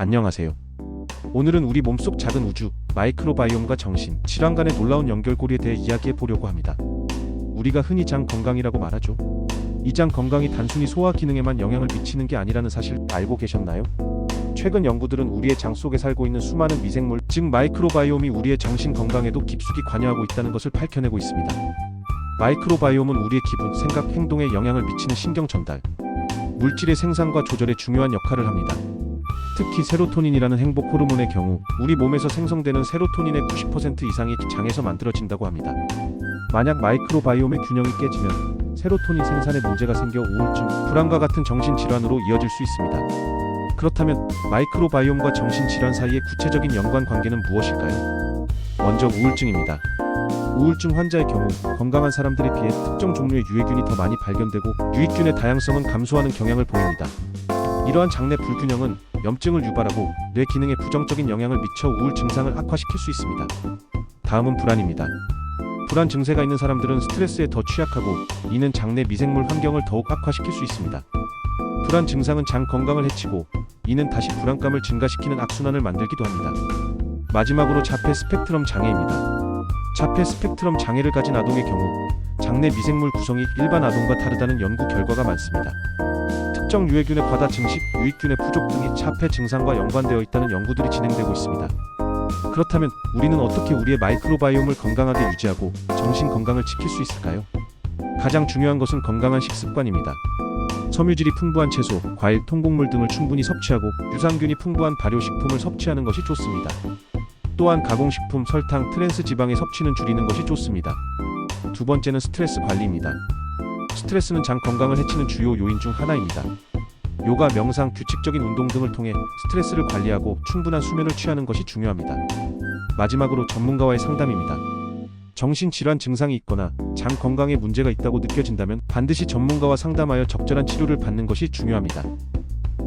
안녕하세요. 오늘은 우리 몸속 작은 우주, 마이크로바이옴과 정신, 질환 간의 놀라운 연결고리에 대해 이야기해 보려고 합니다. 우리가 흔히 장 건강이라고 말하죠. 이 장 건강이 단순히 소화 기능에만 영향을 미치는 게 아니라는 사실 알고 계셨나요? 최근 연구들은 우리의 장 속에 살고 있는 수많은 미생물, 즉 마이크로바이옴이 우리의 정신 건강에도 깊숙이 관여하고 있다는 것을 밝혀내고 있습니다. 마이크로바이옴은 우리의 기분, 생각, 행동에 영향을 미치는 신경 전달, 물질의 생산과 조절에 중요한 역할을 합니다. 특히 세로토닌이라는 행복 호르몬의 경우 우리 몸에서 생성되는 세로토닌의 90% 이상이 장에서 만들어진다고 합니다. 만약 마이크로바이옴의 균형이 깨지면 세로토닌 생산에 문제가 생겨 우울증, 불안과 같은 정신 질환으로 이어질 수 있습니다. 그렇다면 마이크로바이옴과 정신 질환 사이의 구체적인 연관 관계는 무엇일까요? 먼저 우울증입니다. 우울증 환자의 경우 건강한 사람들에 비해 특정 종류의 유해균이 더 많이 발견되고 유익균의 다양성은 감소하는 경향을 보입니다. 이러한 장내 불균형은 염증을 유발하고 뇌 기능에 부정적인 영향을 미쳐 우울 증상을 악화시킬 수 있습니다. 다음은 불안입니다. 불안 증세가 있는 사람들은 스트레스에 더 취약하고 이는 장내 미생물 환경을 더욱 악화시킬 수 있습니다. 불안 증상은 장 건강을 해치고 이는 다시 불안감을 증가시키는 악순환을 만들기도 합니다. 마지막으로 자폐 스펙트럼 장애입니다. 자폐 스펙트럼 장애를 가진 아동의 경우 장내 미생물 구성이 일반 아동과 다르다는 연구 결과가 많습니다. 특정 유해균의 과다 증식, 유익균의 부족 등이 자폐 증상과 연관되어 있다는 연구들이 진행되고 있습니다. 그렇다면 우리는 어떻게 우리의 마이크로바이옴을 건강하게 유지하고 정신 건강을 지킬 수 있을까요? 가장 중요한 것은 건강한 식습관입니다. 섬유질이 풍부한 채소, 과일, 통곡물 등을 충분히 섭취하고 유산균이 풍부한 발효식품을 섭취하는 것이 좋습니다. 또한 가공식품, 설탕, 트랜스 지방의 섭취는 줄이는 것이 좋습니다. 두 번째는 스트레스 관리입니다. 스트레스는 장 건강을 해치는 주요 요인 중 하나입니다. 요가, 명상, 규칙적인 운동 등을 통해 스트레스를 관리하고 충분한 수면을 취하는 것이 중요합니다. 마지막으로 전문가와의 상담입니다. 정신질환 증상이 있거나 장 건강에 문제가 있다고 느껴진다면 반드시 전문가와 상담하여 적절한 치료를 받는 것이 중요합니다.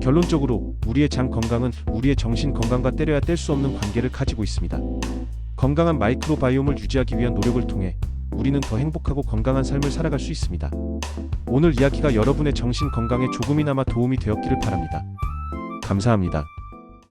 결론적으로 우리의 장 건강은 우리의 정신 건강과 때려야 뗄 수 없는 관계를 가지고 있습니다. 건강한 마이크로바이옴을 유지하기 위한 노력을 통해 우리는 더 행복하고 건강한 삶을 살아갈 수 있습니다. 오늘 이야기가 여러분의 정신 건강에 조금이나마 도움이 되었기를 바랍니다. 감사합니다.